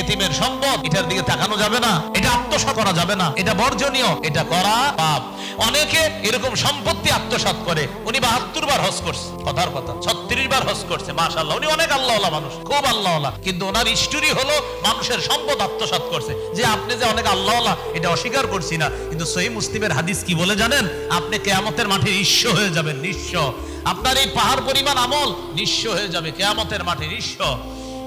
এতিমের সম্পদ, এটার দিকে তাকানো যাবে না, এটা আত্মসাৎ করা যাবে না, এটা বর্জনীয়, এটা করা পাপ। অনেকে এরকম সম্পত্তি আত্মসাৎ করে, উনি বাহাত্তর বার হজ করছে, কথার কথা, ছত্রিশ বার হজ করছে মাশাল্লাহ উনি অনেক আল্লাহ মানুষ, খুব আল্লাহ কিন্তু ওনার স্টোরি হলো মানুষের সম্পদ আত্মসাৎ করছে, যে আপনি যে অনেক আল্লাহ এটা অস্বীকার করছি না, কিন্তু সহি মুসলিমের হাদিস কি বলে জানেন? আপনি কেয়ামতের মাঠে নিঃস্ব হয়ে যাবেন, নিঃস্ব। আপনার এই পাহাড় পরিমাণ আমল নিঃস্ব হয়ে যাবে, কেয়ামতের মাঠে নিঃস্ব।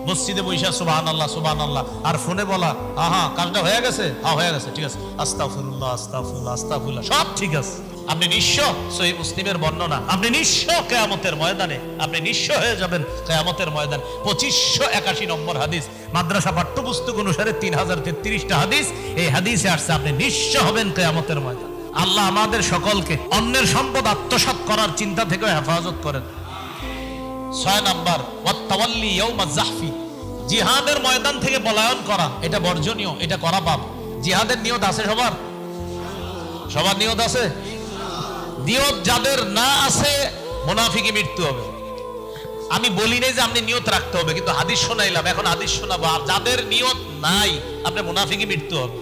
মসজিদে বৈশা সুবাহ আল্লাহ সুবাহ আল্লাহ আর ফোনে বলা, আহা, কাজটা হয়ে গেছে? হ্যাঁ হয়ে গেছে, ঠিক আছে। আস্তাফুল্লাহ আস্তাফুল্লাহ আস্তাফুল্লাহ সব ঠিক আছে। আপনি নিঃস্ব, সহি মুসলিমের বর্ণনা। আপনি নিঃস্ব কেয়ামতের ময়দানে, আপনি নিঃস্ব হয়ে যাবেন কেয়ামতের ময়দান। পঁচিশশো একাশি নম্বর হাদিস, মাদ্রাসা পাঠ্যপুস্তক অনুসারে তিন হাজার তেত্রিশটা হাদিস, এই হাদিসে আসছে, আপনি নিঃস্ব হবেন কেয়ামতের ময়দান। আল্লাহ আমাদের সকলকে অন্যের সম্পদ আত্মসাৎ করার চিন্তা থেকে হেফাজত করেন। ছয় নাম্বার, ওয়াত্তাওয়াল্লি ইয়াউমা জাহফি জিহাদের ময়দান থেকে পলায়ন করা, এটা বর্জনীয়, এটা করা পাপ। জিহাদের নিয়ত আছে সবার? সবার নিয়ত আছে? নিয়ত যাদের না আছে মুনাফিকি মৃত্যু হবে। আমি বলি নাই যে আপনি নিয়ত রাখতে হবে, কিন্তু হাদিস শোনাইলাম, এখন হাদিস শোনাবো, আর যাদের নিয়ত নাই, আপনি মুনাফিকি মৃত্যু হবে।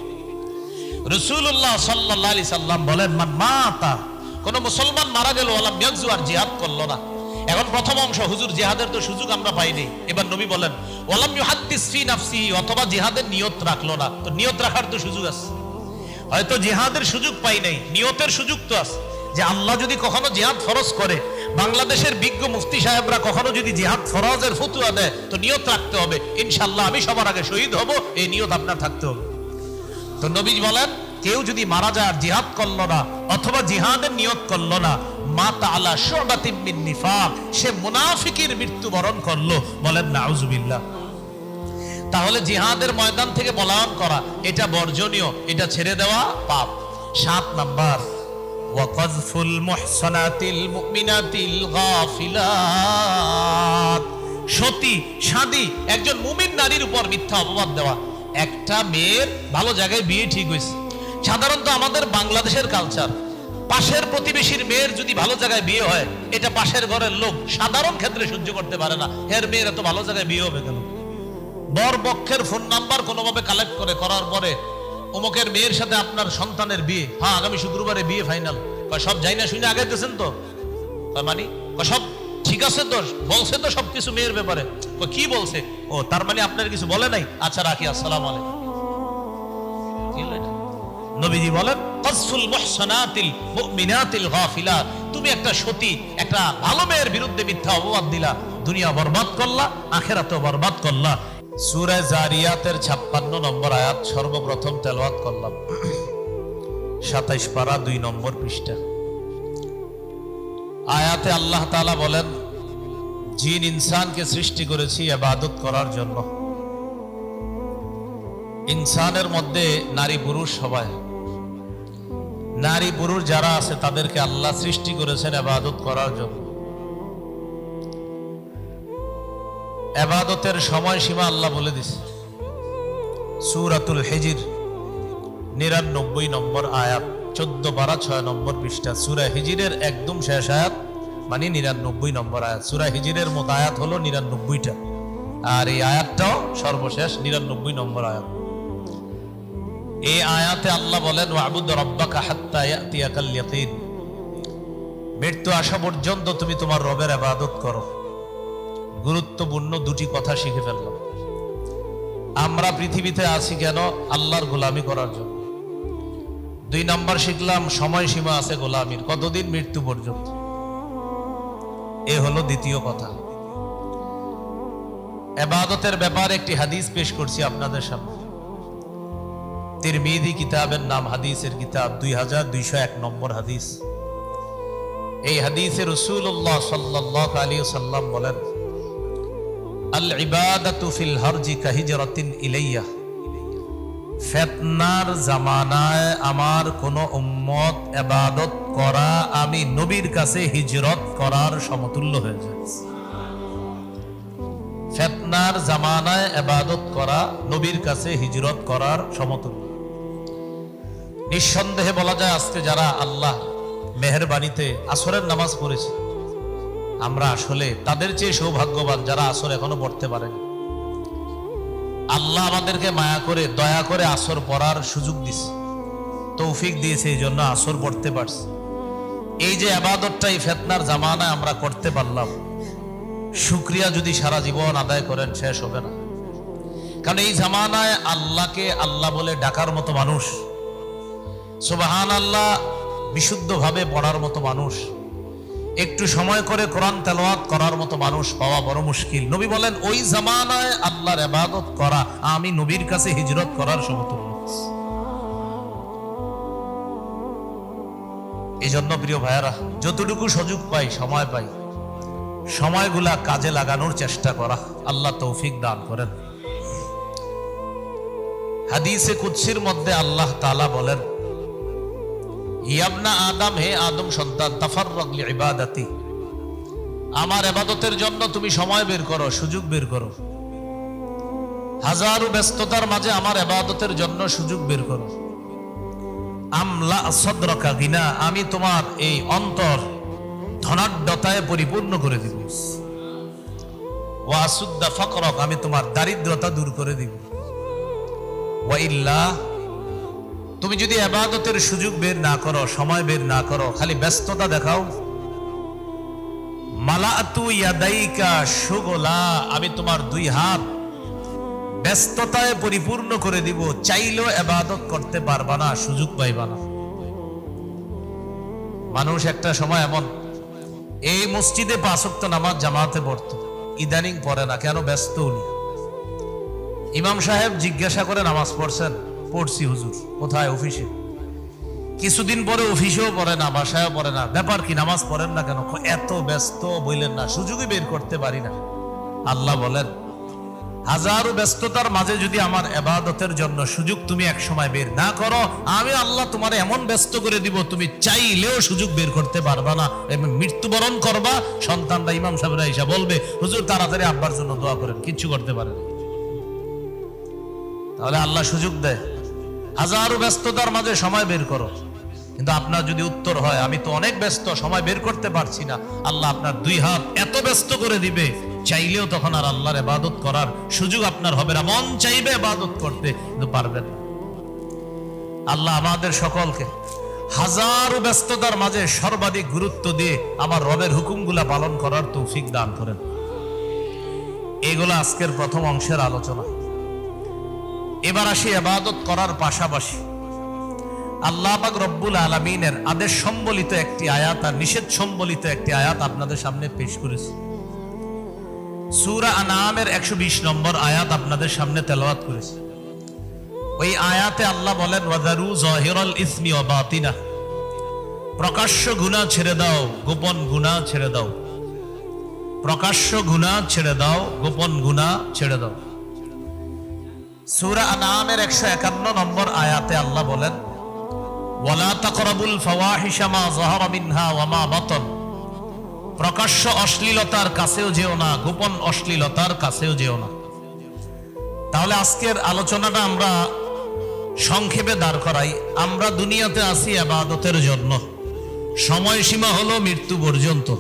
রসুল্লাহ সাল্লাহ সাল্লাম বলেন, মান মাতা কোন মুসলমান মারা গেল আলাম জিহাদ করল না। এখন প্রথম অংশ, হুজুর জিহাদের তো সুযোগ আমরা পাইনি। এবার নবী বলেন, ওয়ালাম ইউহাদ্দিস ফি নাফসি অথবা জিহাদের নিয়ত রাখল না। তো নিয়ত রাখার তো সুযোগ আছে। হয়তো জিহাদের সুযোগ পাই নাই, নিয়তের সুযোগ তো আছে। যে আল্লাহ যদি কখনো জিহাদ ফরজ করে, বাংলাদেশের বিজ্ঞ মুফতি সাহেবরা কখনো যদি জিহাদ ফরজের ফতুয়া দেয়, তো নিয়ত রাখতে হবে। ইনশাল্লাহ আমি সবার আগে শহীদ হব, এই নিয়ত আপনার থাকতে হবে। তো নবীজ বলেন, কেউ যদি মারা যায় জিহাদ করল না, অথবা জিহাদের নিয়ত করল না নিফাক, সে মুনাফিকের মৃত্যুবরণ করল। বলেন, নাউজুবিল্লাহ। তাহলে জিহাদের ময়দান থেকে পলায়ন করা, এটা বর্জনীয়, এটা ছেড়ে দেওয়া পাপ। সাত নাম্বার মুহসানাতিল মুমিনাতিল গাফিলাত। সতী, সাদী, একজন মুমিন নারীর উপর মিথ্যা অপবাদ দেওয়া। একটা মেয়ের ভালো জায়গায় বিয়ে ঠিক হয়েছে। সাধারণত আমাদের বাংলাদেশের কালচার পাশের প্রতিবেশীর মেয়ের যদি ভালো জায়গায় বিয়ে হয়, এটা পাশের ঘরের লোক সাধারণ ক্ষেত্রে সহ্য করতে পারে না। এর মেয়ের এত ভালো জায়গায় বিয়ে হবে কেন? বর পক্ষের ফোন নাম্বার কোনোভাবে কালেক্ট করে, করার পরে অমুকের মেয়ের সাথে আপনার সন্তানের বিয়ে। হ্যাঁ আগামী শুক্রবারে বিয়ে ফাইনাল সব যাই না শুনে আগাইতেছেন তো? মানি? সব ঠিক আছে তো? বলছে তো সবকিছু মেয়ের ব্যাপারে। কি বলছে? ও, তার মানে আপনার কিছু বলে নাই? আচ্ছা রাখি, আসসালাম আলাইকুম? নবীজি বলেন, কসফুল মুহসানাতিল মুমিনাতিল গাফিলা। তুমি একটা সতী, একটা ভালো মেয়ের বিরুদ্ধে মিথ্যা অপবাদ দিলা। দুনিয়া বরবাদ করলা, আখেরাতও বরবাদ করলা। সূরা জারিয়াতের 56 নম্বর আয়াত সর্বপ্রথম তেলাওয়াত করলাম। 27 পারা 2 নম্বর পৃষ্ঠা। আয়াতে আল্লাহ তাআলা বলেন, জিন ইনসানকে সৃষ্টি করেছি ইবাদত করার জন্য। ইনসানের মধ্যে নারী পুরুষ সবাই। নারী পুরুষ যারা আছে, তাদেরকে আল্লাহ সৃষ্টি করেছেন আবাদত করার জন্য। আবাদতের সময়সীমা আল্লাহ বলে দিছে। সুরাতুল হেজির, নিরানব্বই নম্বর আয়াত, চোদ্দ বারা ছয় নম্বর পৃষ্ঠা। সুরা হিজিরের একদম শেষ আয়াত মানে নিরানব্বই নম্বর আয়াত। সুরা হিজিরের মতো আয়াত হলো নিরানব্বইটা। আর এই আয়াতটাও সর্বশেষ নিরানব্বই নম্বর আয়াত। এই আয়াতে আল্লাহ বলেন, ওয়াবুদ রব্বাকা হাত্তা ইয়াতিয়াকাল ইয়াকিন। মৃত্যু আসা পর্যন্ত তুমি তোমার রবের ইবাদত করো। গুরুত্বপূর্ণ দুটি কথা শিখে ফেললাম। আমরা পৃথিবীতে আছি কেন? আল্লাহর গোলামি করার জন্য। দুই নাম্বার শিখলাম, সময়সীমা আছে গোলামির। কতদিন মৃত্যু পর্যন্ত? এ হলো দ্বিতীয় কথা। এবাদতের ব্যাপারে একটি হাদিস পেশ করছি আপনাদের সামনে। তিরমিদি কিতাবের নাম, হাদিসের কিতাব, দুই হাজার দুইশো এক নম্বর হাদিস। এই হাদিসে রসুল্লাহ সাল্লাহ আলী সাল্লাম বলেন, আল ইবাদাতু ফিল হারজি কাহিজরাতিন ইলাইয়া। ফেতনার জামানায় আমার কোন উম্মত এবাদত করা, আমি নবীর কাছে হিজরত করার সমতুল্য হয়ে যায়। ফেতনার জামানায় এবাদত করা, নবীর কাছে হিজরত করার সমতুল্য। নিঃসন্দেহে বলা যায় আজকে যারা আল্লাহ মেহরবানিতে আসরের নামাজ পড়েছে, আমরা আসলে তাদের চেয়ে সৌভাগ্যবান যারা আসর এখনও পড়তে পারেন। আল্লাহ আমাদেরকে মায়া করে, দয়া করে আসর পড়ার সুযোগ দিছে, তৌফিক দিয়েছে, এই জন্য আসর পড়তে পারছি। এই যে আবাদতটা, এই ফেতনার জামানায় আমরা করতে পারলাম, শুক্রিয়া যদি সারা জীবন আদায় করেন, শেষ হবে না। কারণ এই জামানায় আল্লাহকে আল্লাহ বলে ডাকার মতো মানুষ সুবাহান আল্লাহ বিশুদ্ধভাবে পড়ার মতো মানুষ। একটু সময় করে কোরআন তেলাওয়াত করার মতো মানুষ পাওয়া বড় মুশকিল। নবী বলেন, ওই জামানায় আল্লাহর ইবাদত করা, আমি নবীর কাছে হিজরত করার সমতুল্য। এই জন্য প্রিয় ভাইয়ারা, যতটুকু সুযোগ পাই, সময় পাই, সময়গুলা কাজে লাগানোর চেষ্টা করা, আল্লাহ তৌফিক দান করেন। হাদিসে কুৎসির মধ্যে আল্লাহ তালা বলেন ইয়াবনা আদম, হে আদম সন্তান, তাফাররাক লিইবাদাতি। আমার ইবাদতের জন্য তুমি সময় বের করো, সুযোগ বের করো। হাজারো ব্যস্ততার মাঝে আমার ইবাদতের জন্য সুযোগ বের করো। আমলা সদরকা গিনা, আমি তোমার এই অন্তর ধনাঢ্যতায় পরিপূর্ণ করে দিব। ওয়াসুদ্দা ফকরক, আমি তোমার দারিদ্রতা দূর করে দিব। ওয়াইল্লা তুমি যদি আবাদতের সুযোগ বের না করো, সময় বের না করো, খালি ব্যস্ততা দেখাও। আমি তোমার দুই হাত ব্যস্ততায় পরিপূর্ণ করে দিব, চাইলেও আবাদত করতে পারবা না, সুযোগ পাইবা না। মানুষ একটা সময় এমন, এই মসজিদে পাঁচক্ত নামাজ জামাতে পড়তো, ইদানিং পড়ে না, কেন ব্যস্ত উনি? ইমাম সাহেব জিজ্ঞাসা করে নামাজ পড়ছেন পড়ছি হুজুর, কোথায় অফিসে? কিছুদিন পরে অফিসেও পড়ে না, বাসায়ও পড়ে না। ব্যাপার কি, নামাজ পড়েন না কেন? এত ব্যস্ত বললেন না, সুযোগই বের করতে পারি না। আল্লাহ বলেন, হাজারো ব্যস্ততার মাঝে যদি আমার এবাদতের জন্য সুযোগ তুমি এক সময় বের না করো, আমি আল্লাহ তোমার এমন ব্যস্ত করে দিব, তুমি চাইলেও সুযোগ বের করতে পারবা না। এবং মৃত্যুবরণ করবা, সন্তানরা, ইমাম সাহেবরা এসে বলবে, হুজুর, তাড়াতাড়ি আব্বার জন্য দোয়া করেন, কিচ্ছু করতে পারেন তাহলে আল্লাহ সুযোগ দেয়। হাজারো ব্যস্ততার মাঝে সময় বের করো। কিন্তু আপনার যদি উত্তর হয়, আমি তো অনেক ব্যস্ত, সময় বের করতে পারছি না। আল্লাহ আপনার দুই হাত এত ব্যস্ত করে দিবে, চাইলেও তখন আর আল্লাহর এবাদত করার সুযোগ আপনার হবে না। মন চাইবে এবাদত করতে, কিন্তু পারবেন না। আল্লাহ আমাদের সকলকে হাজারো ব্যস্ততার মাঝে সর্বাধিক গুরুত্ব দিয়ে আমার রবের হুকুমগুলা পালন করার তৌফিক দান করেন। এগুলো আজকের প্রথম অংশের আলোচনা। এবার আসি আবাদত করার পাশাপাশি। আল্লাহ পাক রব্বুল আলমিনের আদেশ সম্বলিত একটি আয়াত আর নিষেধ সম্বলিত একটি আয়াত আপনাদের সামনে পেশ করেছি। সুরা আনামের একশো বিশ নম্বর আয়াত আপনাদের সামনে তেলাওয়াত করেছি। ওই আয়াতে আল্লাহ বলেন ওয়াদারু জহিরল ইসমি ও প্রকাশ্য গুনাহ ছেড়ে দাও, গোপন গুনাহ ছেড়ে দাও। প্রকাশ্য গুনাহ ছেড়ে দাও, গোপন গুনাহ ছেড়ে দাও। সূরা আনামের 151 নম্বর আয়াতে আল্লাহ বলেন, ওয়ালা তাকরাবুল ফাওয়াহিশা মা যাহারা মিনহা ওয়া মা প্রকাশ্য অশ্লীলতার কাছেও যেও না, গোপন অশ্লীলতার কাছেও যেও না। তাহলে আজকের আলোচনাটা আমরা সংক্ষেপে দাঁড় করাই। আমরা দুনিয়াতে আসি আবাদতের জন্য। সময়সীমা হলো মৃত্যু পর্যন্ত।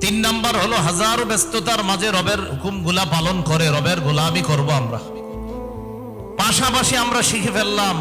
তিন নাম্বার হলো হাজার ব্যস্ততার মাঝে রবের হুকুমগুলা পালন করে, রবের গোলামি করব আমরা। পাশাপাশি আমরা শিখে ফেললাম।